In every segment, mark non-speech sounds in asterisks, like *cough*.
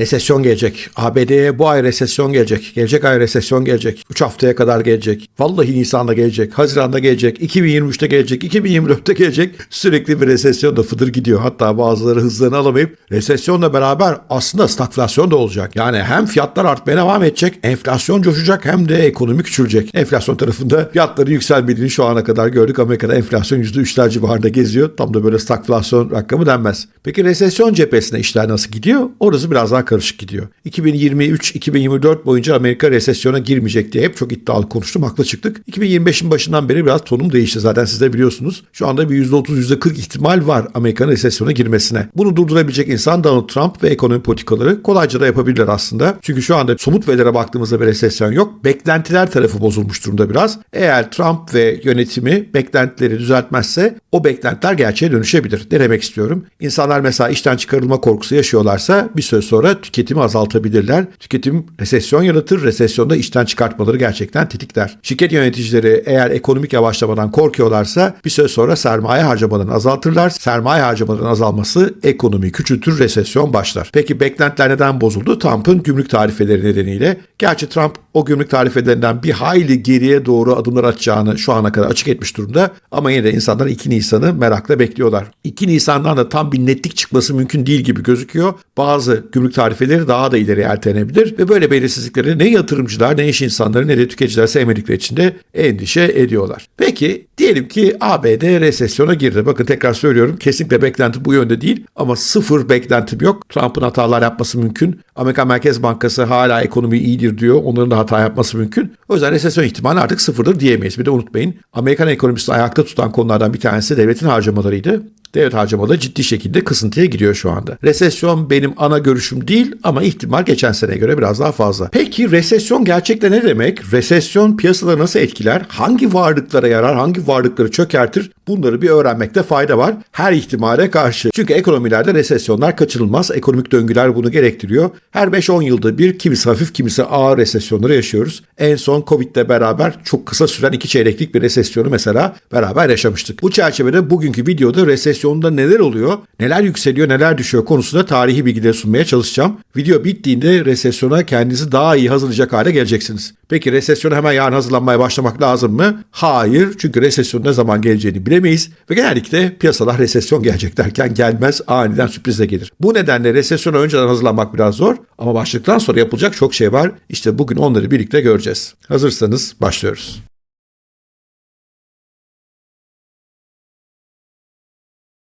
Resesyon gelecek. ABD'ye bu ay resesyon gelecek. Gelecek ay resesyon gelecek. 3 haftaya kadar gelecek. Vallahi Nisan'da gelecek. Haziran'da gelecek. 2023'te gelecek. 2024'te gelecek. Sürekli bir resesyon da fıdır gidiyor. Hatta bazıları hızlarını alamayıp resesyonla beraber aslında stagflasyon da olacak. Yani hem fiyatlar artmaya devam edecek. Enflasyon coşacak hem de ekonomi küçülecek. Enflasyon tarafında fiyatların yükselmediğini şu ana kadar gördük. Amerika'da enflasyon %3'ler civarında geziyor. Tam da böyle stagflasyon rakamı denmez. Peki resesyon cephesine işler nasıl gidiyor? Orası biraz daha karışık gidiyor. 2023-2024 boyunca Amerika resesyona girmeyecek diye hep çok iddialı konuştum. Haklı çıktık. 2025'in başından beri biraz tonum değişti. Zaten siz de biliyorsunuz. Şu anda bir %30-%40 ihtimal var Amerika'nın resesyona girmesine. Bunu durdurabilecek insan Donald Trump ve ekonomi politikaları kolayca da yapabilirler aslında. Çünkü şu anda somut verilere baktığımızda bir resesyon yok. Beklentiler tarafı bozulmuş durumda biraz. Eğer Trump ve yönetimi beklentileri düzeltmezse o beklentiler gerçeğe dönüşebilir. Ne demek istiyorum? İnsanlar mesela işten çıkarılma korkusu yaşıyorlarsa bir süre sonra tüketimi azaltabilirler. Tüketim resesyon yaratır. Resesyonda işten çıkartmaları gerçekten tetikler. Şirket yöneticileri eğer ekonomik yavaşlamadan korkuyorlarsa bir süre sonra sermaye harcamalarını azaltırlar. Sermaye harcamalarının azalması ekonomi küçültür, resesyon başlar. Peki beklentiler neden bozuldu? Trump'ın gümrük tarifeleri nedeniyle. Gerçi Trump o gümrük tarifelerinden bir hayli geriye doğru adımlar atacağını şu ana kadar açık etmiş durumda. Ama yine de insanlar 2 Nisan'ı merakla bekliyorlar. 2 Nisan'dan da tam bir netlik çıkması mümkün değil gibi gözüküyor. Bazı gümrük tarifeleri daha da ileri ertelenebilir ve böyle belirsizlikleri ne yatırımcılar ne iş insanları ne de tüketiciler sevmedikleri için de endişe ediyorlar. Peki diyelim ki ABD resesyona girdi. Bakın tekrar söylüyorum kesinlikle beklenti bu yönde değil ama sıfır beklentim yok. Trump'ın hatalar yapması mümkün. Amerika Merkez Bankası hala ekonomi iyidir diyor. Onların da hata yapması mümkün. O yüzden resesyon ihtimali artık sıfırdır diyemeyiz. Bir de unutmayın Amerikan ekonomisini ayakta tutan konulardan bir tanesi devletin harcamalarıydı. Devlet harcamaları ciddi şekilde kısıntıya gidiyor şu anda. Resesyon benim ana görüşüm değil ama ihtimal geçen seneye göre biraz daha fazla. Peki resesyon gerçekten ne demek? Resesyon piyasaları nasıl etkiler? Hangi varlıklara yarar? Hangi varlıkları çökertir? Bunları bir öğrenmekte fayda var. Her ihtimale karşı. Çünkü ekonomilerde resesyonlar kaçınılmaz. Ekonomik döngüler bunu gerektiriyor. Her 5-10 yılda bir kimisi hafif kimisi ağır resesyonları yaşıyoruz. En son Covid'le beraber çok kısa süren iki çeyreklik bir resesyonu mesela beraber yaşamıştık. Bu çerçevede bugünkü videoda resesyonda neler oluyor, neler yükseliyor, neler düşüyor konusunda tarihi bilgileri sunmaya çalışacağım. Video bittiğinde resesyona kendinizi daha iyi hazırlayacak hale geleceksiniz. Peki resesyona hemen yarın hazırlanmaya başlamak lazım mı? Hayır. Çünkü resesyon ne zaman geleceğini bilemeyiz ve genellikle piyasalar resesyon gelecek derken gelmez aniden sürprizle gelir. Bu nedenle resesyona önceden hazırlanmak biraz zor ama başladıktan sonra yapılacak çok şey var. İşte bugün onları birlikte göreceğiz. Hazırsanız başlıyoruz.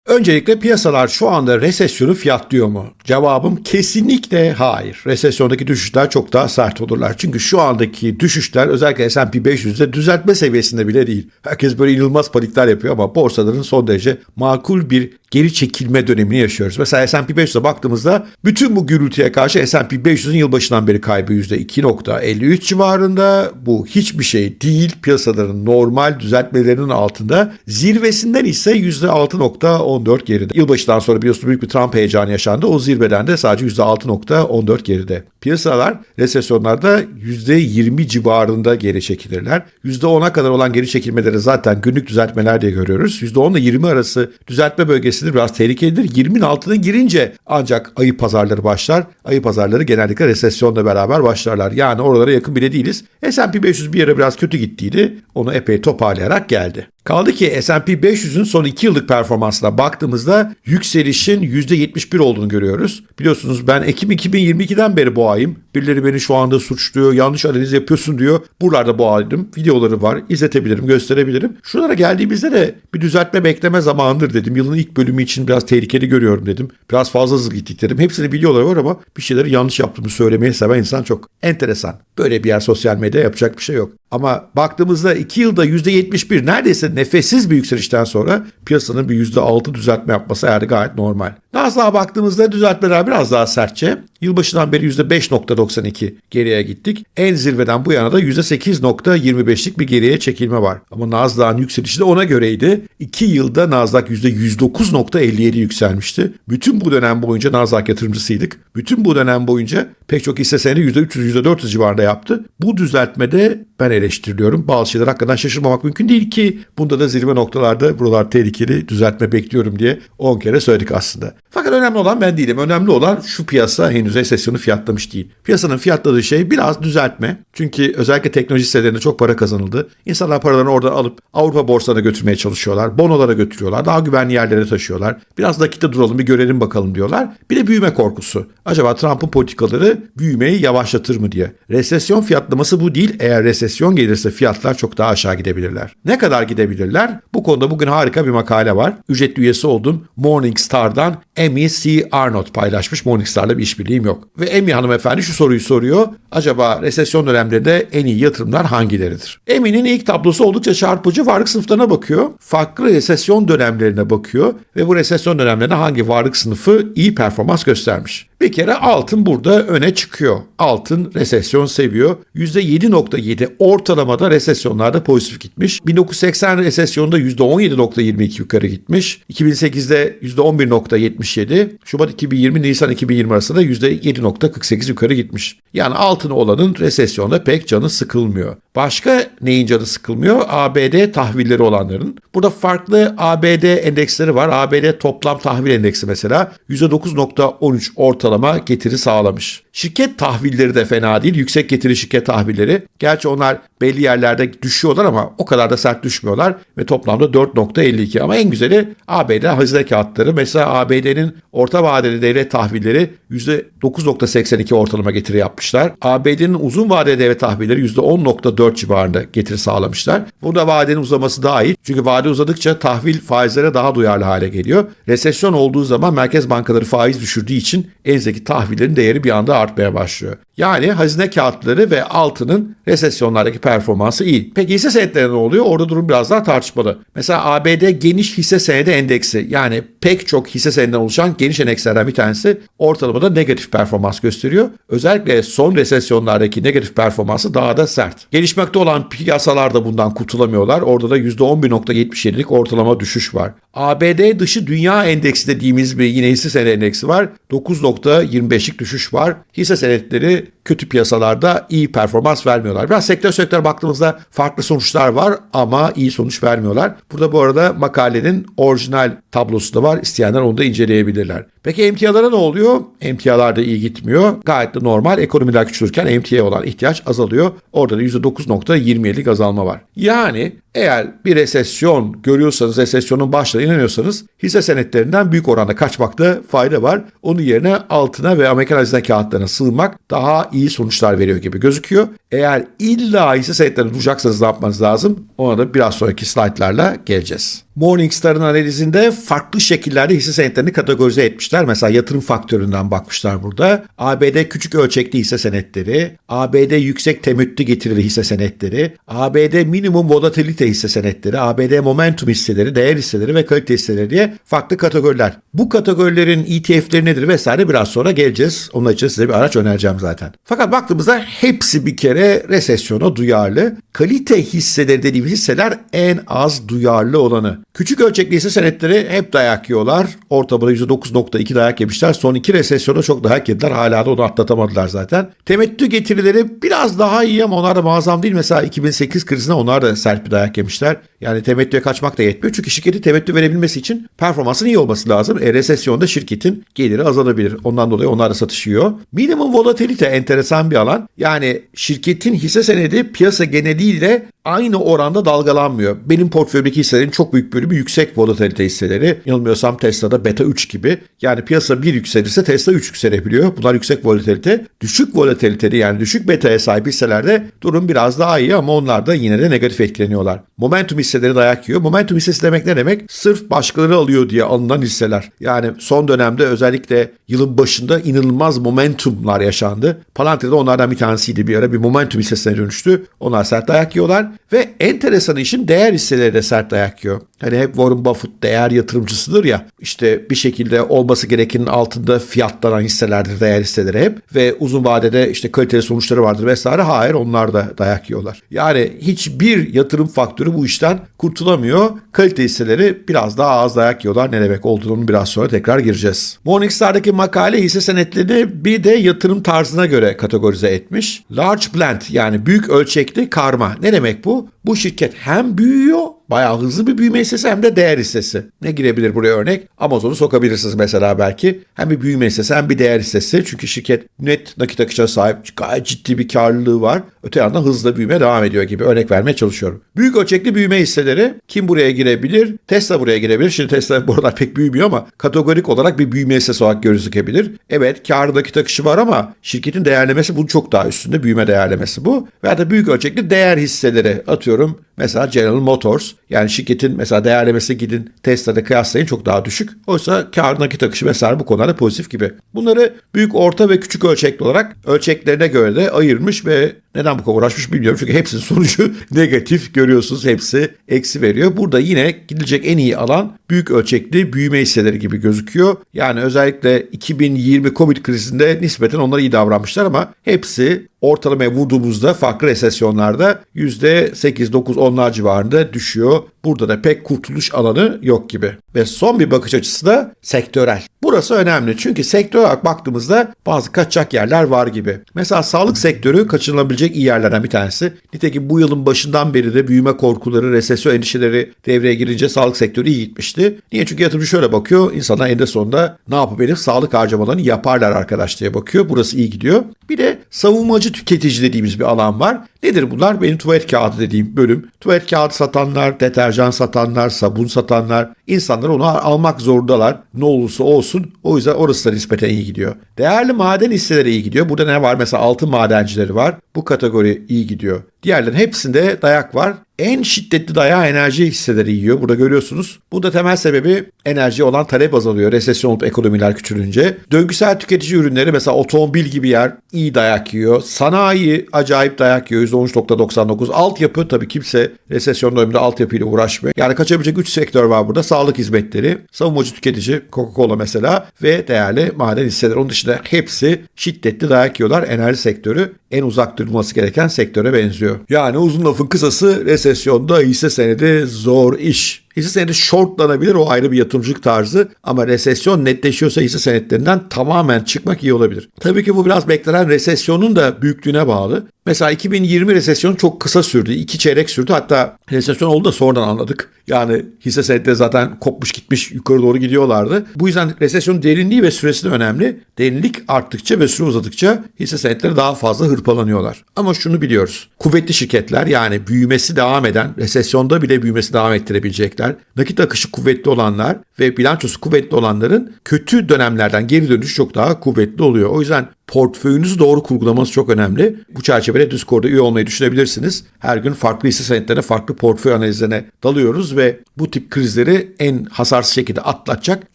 Öncelikle piyasalar şu anda resesyonu fiyatlıyor mu? Cevabım kesinlikle hayır. Resesyondaki düşüşler çok daha sert olurlar. Çünkü şu andaki düşüşler özellikle S&P 500'de düzeltme seviyesinde bile değil. Herkes böyle inanılmaz panikler yapıyor ama borsaların son derece makul bir geri çekilme dönemini yaşıyoruz. Mesela S&P 500'e baktığımızda bütün bu gürültüye karşı S&P 500'ün yılbaşından beri kaybı %2.53 civarında. Bu hiçbir şey değil. Piyasaların normal düzeltmelerinin altında. Zirvesinden ise %6.14 geride. Yılbaşından sonra biliyorsunuz büyük bir Trump heyecanı yaşandı. O zirveden de sadece %6.14 geride. Piyasalar resesyonlarda %20 civarında geri çekilirler. %10'a kadar olan geri çekilmeleri zaten günlük düzeltmeler diye görüyoruz. %10 ile 20 arası düzeltme bölgesidir biraz tehlikelidir. 20'nin altına girince ancak ayı pazarları başlar. Ayı pazarları genellikle resesyonla beraber başlarlar. Yani oralara yakın bile değiliz. S&P 500 bir yere biraz kötü gittiydi. Onu epey toparlayarak geldi. Kaldı ki S&P 500'ün son 2 yıllık performansına baktığımızda yükselişin %71 olduğunu görüyoruz. Biliyorsunuz ben Ekim 2022'den beri bu ayım. Birileri beni şu anda suçluyor, yanlış analiz yapıyorsun diyor. Buralarda bu aydım. Videoları var, izletebilirim, gösterebilirim. Şuralara geldiğimizde de bir düzeltme bekleme zamanıdır dedim. Yılın ilk bölümü için biraz tehlikeli görüyorum dedim. Biraz fazla hızlı gittik dedim. Hepsinin videoları var ama bir şeyleri yanlış yaptığımı söylemeyi seven insan çok. Enteresan. Böyle bir yer sosyal medya yapacak bir şey yok. Ama baktığımızda 2 yılda %71 neredeyse nefessiz bir yükselişten sonra piyasanın bir %6 düzeltme yapması yani gayet normal. Nasdaq'a baktığımızda düzeltmeler biraz daha sertçe. Yılbaşından beri %5.92 geriye gittik. En zirveden bu yana da %8.25'lik bir geriye çekilme var. Ama Nasdaq'ın yükselişi de ona göreydi. 2 yılda Nasdaq %109.57 yükselmişti. Bütün bu dönem boyunca Nasdaq yatırımcısıydık. Bütün bu dönem boyunca pek çok hisse senedi %300, %400 civarında yaptı. Bu düzeltmede ben eleştiriliyorum. Bazı şeyler hakikaten şaşırmamak mümkün değil ki. Bunda da zirve noktalarda buralar tehlikeli düzeltme bekliyorum diye 10 kere söyledik aslında. Fakat önemli olan ben değilim. Önemli olan şu piyasa henüz resesyonu fiyatlamış değil. Piyasanın fiyatladığı şey biraz düzeltme. Çünkü özellikle teknoloji hisselerinde çok para kazanıldı. İnsanlar paralarını oradan alıp Avrupa borsalarına götürmeye çalışıyorlar. Bonolara götürüyorlar. Daha güvenli yerlere taşıyorlar. Biraz nakitte duralım bir görelim bakalım diyorlar. Bir de büyüme korkusu. Acaba Trump'ın politikaları büyümeyi yavaşlatır mı diye. Resesyon fiyatlaması bu değil. Eğer resesyon gelirse fiyatlar çok daha aşağı gidebilirler. Ne kadar gidebilirler? Bu konuda bugün harika bir makale var. Ücretli üyesi oldum. Morningstar'dan Amy C. Arnott paylaşmış. Morningstar'la bir işbirliğim yok. Ve Amy hanımefendi şu soruyu soruyor. Acaba resesyon dönemlerinde en iyi yatırımlar hangileridir? Amy'nin ilk tablosu oldukça çarpıcı. Varlık sınıflarına bakıyor. Farklı resesyon dönemlerine bakıyor. Ve bu resesyon dönemlerinde hangi varlık sınıfı iyi performans göstermiş. Bir kere altın burada öne çıkıyor. Altın resesyon seviyor. %7.7 ortalamada resesyonlarda pozitif gitmiş. 1980 resesyonunda %17.22 yukarı gitmiş. 2008'de %11.77. Şubat 2020 Nisan 2020 arasında %7.48 yukarı gitmiş. Yani altın olanın resesyonda pek canı sıkılmıyor. Başka neyin canı sıkılmıyor? ABD tahvilleri olanların. Burada farklı ABD endeksleri var. ABD toplam tahvil endeksi mesela %9.13 ortalama getiri sağlamış. Şirket tahvilleri de fena değil. Yüksek getiri şirket tahvilleri. Gerçi onlar belli yerlerde düşüyorlar ama o kadar da sert düşmüyorlar ve toplamda 4.52 ama en güzeli ABD hazine kağıtları. Mesela ABD'nin orta vadeli devlet tahvilleri %9.82 ortalama getiri yapmışlar. ABD'nin uzun vadeli devlet tahvilleri %10.4 civarında getiri sağlamışlar. Burada vadenin uzaması daha iyi. Çünkü vade uzadıkça tahvil faizlere daha duyarlı hale geliyor. Resesyon olduğu zaman merkez bankaları faiz düşürdüğü için elinizdeki tahvillerin değeri bir anda artmaya başlıyor. Yani hazine kağıtları ve altının resesyonlardaki performansı iyi. Peki hisse senetleri ne oluyor? Orada durum biraz daha tartışmalı. Mesela ABD geniş hisse senedi endeksi yani pek çok hisse senedinden oluşan geniş endekslerden bir tanesi ortalamada negatif performans gösteriyor. Özellikle son resesyonlardaki negatif performansı daha da sert. Gelişmekte olan piyasalar da bundan kurtulamıyorlar. Orada da %11.77'lik ortalama düşüş var. ABD dışı dünya endeksi dediğimiz bir yine hisse senedi endeksi var. 9.25'lik düşüş var. Hisse senetleri kötü piyasalarda iyi performans vermiyorlar. Biraz sektör sektör baktığımızda farklı sonuçlar var ama iyi sonuç vermiyorlar. Burada bu arada makalenin orijinal tablosu da var. İsteyenler onu da inceleyebilirler. Peki emtialara ne oluyor? Emtialar da iyi gitmiyor. Gayet de normal. Ekonomiler küçülürken emtia olan ihtiyaç azalıyor. Orada da %9.27'lik azalma var. Yani eğer bir resesyon görüyorsanız, resesyonun başladığına inanıyorsanız hisse senetlerinden büyük oranda kaçmakta fayda var. Onun yerine altına ve Amerikan hazine kağıtlarına sığınmak daha iyi sonuçlar veriyor gibi gözüküyor. Eğer illa hisse senetlerini tutacaksanız ne yapmanız lazım? Ona da biraz sonraki slaytlarla geleceğiz. Morningstar'ın analizinde farklı şekillerde hisse senetlerini kategorize etmişler. Mesela yatırım faktöründen bakmışlar burada. ABD küçük ölçekli hisse senetleri, ABD yüksek temettü getirili hisse senetleri, ABD minimum volatilite hisse senetleri, ABD momentum hisseleri, değer hisseleri ve kalite hisseleri diye farklı kategoriler. Bu kategorilerin ETF'leri nedir vesaire biraz sonra geleceğiz. Onun için size bir araç önereceğim zaten. Fakat baktığımızda hepsi bir kere resesyona duyarlı. Kalite hisseleri dediğimiz hisseler en az duyarlı olanı. Küçük ölçekli hisse senetleri hep dayak yiyorlar. Ortamda %9.2 dayak yemişler. Son iki resesyona çok dayak yediler. Hala da onu atlatamadılar zaten. Temettü getirileri biraz daha iyi ama onlar da muazzam değil. Mesela 2008 krizine onlar da sert bir dayak yemişler. Yani temettüye kaçmak da yetmiyor. Çünkü şirketin temettü verebilmesi için performansın iyi olması lazım. E, resesyonda şirketin geliri azalabilir. Ondan dolayı onlar da satışıyor. Minimum volatilite enteresan bir alan. Yani şirketin hisse senedi piyasa geneliyle aynı oranda dalgalanmıyor. Benim portföydeki hisselerin çok büyük bölümü yüksek volatilite hisseleri. Yanılmıyorsam Tesla'da beta 3 gibi. Yani piyasa 1 yükselirse Tesla 3 yükselebiliyor. Bunlar yüksek volatilite. Düşük volatiliteli yani düşük beta'ya sahip hisselerde durum biraz daha iyi ama onlar da yine de negatif etkileniyorlar. Momentum hisseleri dayak yiyor. Momentum hissesi demek ne demek? Sırf başkaları alıyor diye alınan hisseler. Yani son dönemde özellikle yılın başında inanılmaz momentumlar yaşandı. Palantir'de onlardan bir tanesiydi bir ara bir momentum hissesine dönüştü. Onlar sert dayak yiyorlar ve enteresan işin değer hisseleri de sert dayak yiyor. Hani hep Warren Buffett değer yatırımcısıdır ya işte bir şekilde olması gerekenin altında fiyatlanan hisselerdir değer hisseleri hep ve uzun vadede işte kaliteli sonuçları vardır vesaire. Hayır onlar da dayak yiyorlar. Yani hiçbir yatırım faktörü bu işten kurtulamıyor. Kalite hisseleri biraz daha az dayak yiyorlar. Ne demek olduğunu biraz sonra tekrar gireceğiz. Morningstar'daki makale hisse senetlerini bir de yatırım tarzına göre kategorize etmiş. Large blend yani büyük ölçekli karma. Ne demek bu? grupo Bu şirket hem büyüyor bayağı hızlı bir büyüme hissesi hem de değer hissesi. Ne girebilir buraya örnek? Amazon'u sokabilirsiniz mesela belki. Hem bir büyüme hissesi hem bir değer hissesi. Çünkü şirket net nakit akışına sahip gayet ciddi bir karlılığı var. Öte yandan hızla büyüme devam ediyor gibi örnek vermeye çalışıyorum. Büyük ölçekli büyüme hisseleri kim buraya girebilir? Tesla buraya girebilir. Şimdi Tesla bu aralar pek büyümüyor ama kategorik olarak bir büyüme hissesi olarak gözükebilir. Evet kar nakit akışı var ama şirketin değerlemesi bunun çok daha üstünde. Büyüme değerlemesi bu. Veya da büyük ölçekli değer hisseleri atıyorum ediyorum. Mesela General Motors yani şirketin mesela değerlemesi gidin Tesla'da kıyaslayın çok daha düşük. Oysa kar nakit akışı vesaire bu konularda pozitif gibi. Bunları büyük, orta ve küçük ölçekli olarak ölçeklerine göre de ayırmış ve neden bu kadar uğraşmış bilmiyorum. Çünkü hepsinin *laughs* sonucu negatif görüyorsunuz. Hepsi eksi veriyor. Burada yine gidilecek en iyi alan büyük ölçekli büyüme hisseleri gibi gözüküyor. Yani özellikle 2020 Covid krizinde nispeten onlara iyi davranmışlar ama hepsi ortalamaya vurduğumuzda farklı resesyonlarda %8, 9, 10'lar civarında düşüyor. Burada da pek kurtuluş alanı yok gibi. Ve son bir bakış açısı da sektörel. Burası önemli çünkü sektör olarak baktığımızda bazı kaçacak yerler var gibi. Mesela sağlık sektörü kaçınılabilecek iyi yerlerden bir tanesi. Nitekim bu yılın başından beri de büyüme korkuları, resesyon endişeleri devreye girince sağlık sektörü iyi gitmişti. Niye? Çünkü yatırımcı şöyle bakıyor. İnsanlar eninde sonunda ne yapabilir? Sağlık harcamalarını yaparlar arkadaş diye bakıyor. Burası iyi gidiyor. Bir de savunmacı tüketici dediğimiz bir alan var. Nedir bunlar? Benim tuvalet kağıdı dediğim bölüm. Tuvalet kağıdı satanlar, deterjan satanlar, sabun satanlar. İnsanlar onu almak zorundalar. Ne olursa olsun. O yüzden orası da nispeten iyi gidiyor. Değerli maden hisseleri iyi gidiyor. Burada ne var? Mesela altın madencileri var. Bu kategori iyi gidiyor. Diğerlerin hepsinde dayak var. En şiddetli dayağı enerji hisseleri yiyor. Burada görüyorsunuz. Bu da temel sebebi enerji olan talep azalıyor. Resesyon olup ekonomiler küçülünce. Döngüsel tüketici ürünleri mesela otomobil gibi yer iyi dayak yiyor. Sanayi acayip dayak yiyor. %13.99. Altyapı tabii kimse resesyon döneminde altyapıyla uğraşmıyor. Yani kaçabilecek 3 sektör var burada. Sağlık hizmetleri, savunmacı tüketici, Coca-Cola mesela ve değerli maden hisseleri. Onun dışında hepsi şiddetli dayak yiyorlar. Enerji sektörü en uzak durulması gereken sektöre benziyor. Yani uzun lafın kısası resesyonda hisse senedi zor iş. Hisse senedi shortlanabilir o ayrı bir yatırımcılık tarzı ama resesyon netleşiyorsa hisse senetlerinden tamamen çıkmak iyi olabilir. Tabii ki bu biraz beklenen resesyonun da büyüklüğüne bağlı. Mesela 2020 resesyonu çok kısa sürdü. iki çeyrek sürdü. Hatta resesyon oldu da sonradan anladık. Yani hisse senetleri zaten kopmuş gitmiş yukarı doğru gidiyorlardı. Bu yüzden resesyonun derinliği ve süresi de önemli. Derinlik arttıkça ve süre uzadıkça hisse senetleri daha fazla hırpalanıyorlar. Ama şunu biliyoruz. Kuvvetli şirketler yani büyümesi devam eden, resesyonda bile büyümesi devam ettirebilecekler, nakit akışı kuvvetli olanlar ve bilançosu kuvvetli olanların kötü dönemlerden geri dönüşü çok daha kuvvetli oluyor. O yüzden portföyünüzü doğru kurgulamanız çok önemli. Bu çerçevede Discord'da üye olmayı düşünebilirsiniz. Her gün farklı hisse senetlerine, farklı portföy analizlerine dalıyoruz ve bu tip krizleri en hasarsız şekilde atlatacak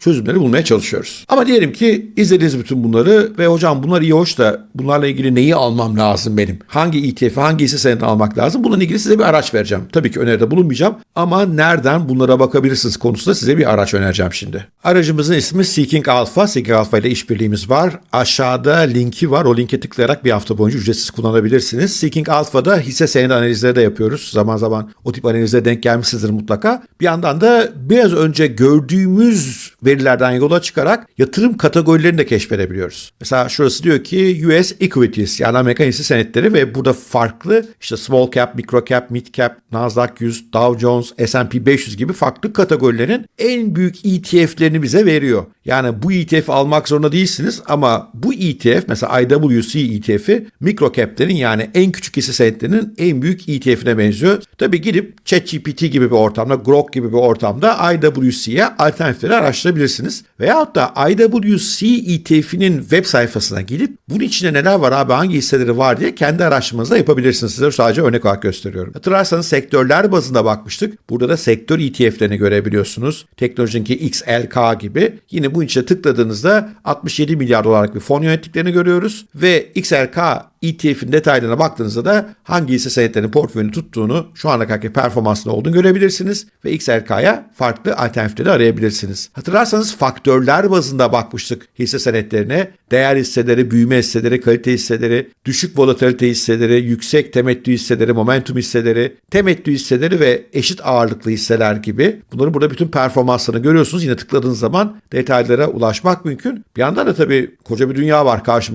çözümleri bulmaya çalışıyoruz. Ama diyelim ki izlediniz bütün bunları ve hocam bunlar iyi hoş da bunlarla ilgili neyi almam lazım benim? Hangi ETF'i, hangi hisse senedi almak lazım? Bununla ilgili size bir araç vereceğim. Tabii ki öneride bulunmayacağım ama nereden bunlara bakabilirsiniz konusunda size bir araç önereceğim şimdi. Aracımızın ismi Seeking Alpha. Seeking Alpha ile işbirliğimiz var. Aşağıda linki var. O linke tıklayarak bir hafta boyunca ücretsiz kullanabilirsiniz. Seeking Alpha'da hisse senedi analizleri de yapıyoruz. Zaman zaman o tip analizlere denk gelmişsinizdir mutlaka. Bir yandan da biraz önce gördüğümüz verilerden yola çıkarak yatırım kategorilerini de keşfedebiliyoruz. Mesela şurası diyor ki US Equities yani Amerikan hisse senetleri ve burada farklı işte small cap, micro cap, mid cap, Nasdaq 100, Dow Jones, S&P 500 gibi farklı kategorilerin en büyük ETF'lerini bize veriyor. Yani bu ETF almak zorunda değilsiniz ama bu ETF mesela IWC ETF'i micro cap'lerin yani en küçük hisse senetlerinin en büyük ETF'ine benziyor. Tabii gidip ChatGPT gibi bir ortamda, Grok gibi bir ortamda IWC'ye alternatifleri araştırabilirsiniz. Veyahut da IWC ETF'inin web sayfasına gidip bunun içinde neler var abi hangi hisseleri var diye kendi araştırmanızı yapabilirsiniz. Size sadece örnek olarak gösteriyorum. Hatırlarsanız sektörler bazında bakmıştık. Burada da sektör ETF'lerini görebiliyorsunuz. Teknolojinki XLK gibi. Yine bu içine tıkladığınızda 67 milyar dolarlık bir fon yönettiklerini görüyoruz. Ve XLK ETF'in detaylarına baktığınızda da hangi hisse senetlerinin portföyünü tuttuğunu, şu ana kadarki performansında olduğunu görebilirsiniz ve XLK'ya farklı alternatifleri arayabilirsiniz. Hatırlarsanız faktörler bazında bakmıştık hisse senetlerine. Değer hisseleri, büyüme hisseleri, kalite hisseleri, düşük volatilite hisseleri, yüksek temettü hisseleri, momentum hisseleri, temettü hisseleri ve eşit ağırlıklı hisseler gibi. Bunların burada bütün performanslarını görüyorsunuz. Yine tıkladığınız zaman detaylara ulaşmak mümkün. Bir yandan da tabii koca bir dünya var karşımızda.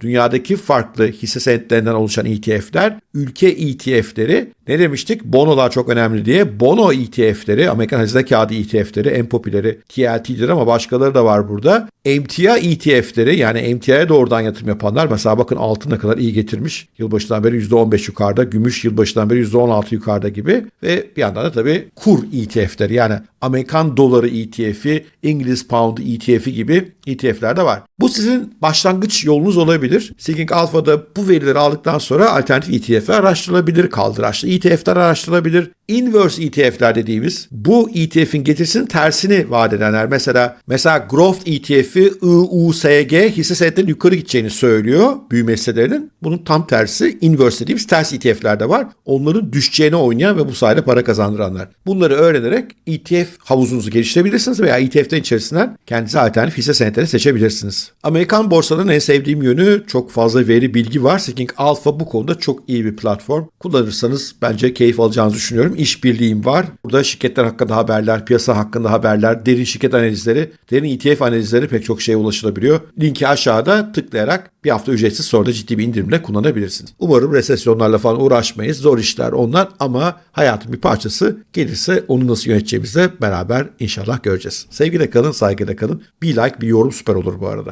Dünyadaki farklı hisse senetlerinden oluşan ETF'ler, ülke ETF'leri Ne demiştik? Bonolar çok önemli diye. Bono ETF'leri, Amerikan Hazine Kağıdı ETF'leri en popüleri TLT'dir ama başkaları da var burada. emtia ETF'leri yani emtiaya doğrudan yatırım yapanlar mesela bakın altın ne kadar iyi getirmiş. Yılbaşından beri %15 yukarıda, gümüş yılbaşından beri %16 yukarıda gibi ve bir yandan da tabii kur ETF'leri yani Amerikan doları ETF'i, İngiliz pound ETF'i gibi ETF'ler de var. Bu sizin başlangıç yolunuz olabilir. Seeking Alpha'da bu verileri aldıktan sonra alternatif ETF'ler araştırılabilir, kaldıraçlı ETF'ler araştırılabilir. Inverse ETF'ler dediğimiz bu ETF'in getirisinin tersini vaat edenler. Mesela mesela Growth ETF'i IUSG hisse senetlerinin yukarı gideceğini söylüyor büyüme hisselerinin. Bunun tam tersi inverse dediğimiz ters ETF'ler de var. Onların düşeceğine oynayan ve bu sayede para kazandıranlar. Bunları öğrenerek ETF havuzunuzu geliştirebilirsiniz veya ETF'den içerisinden kendinize alternatif hisse senetleri seçebilirsiniz. Amerikan borsalarının en sevdiğim yönü çok fazla veri bilgi var. Seeking Alpha bu konuda çok iyi bir platform. Kullanırsanız bence keyif alacağınızı düşünüyorum. İşbirliğim var. Burada şirketler hakkında haberler, piyasa hakkında haberler, derin şirket analizleri, derin ETF analizleri pek çok şeye ulaşılabiliyor. Linki aşağıda tıklayarak bir hafta ücretsiz sonra da ciddi bir indirimle kullanabilirsiniz. Umarım resesyonlarla falan uğraşmayız. Zor işler onlar ama hayatın bir parçası. Gelirse onu nasıl yöneteceğimizi beraber inşallah göreceğiz. Sevgiyle kalın, saygıyla kalın. Bir like, bir yorum süper olur bu arada.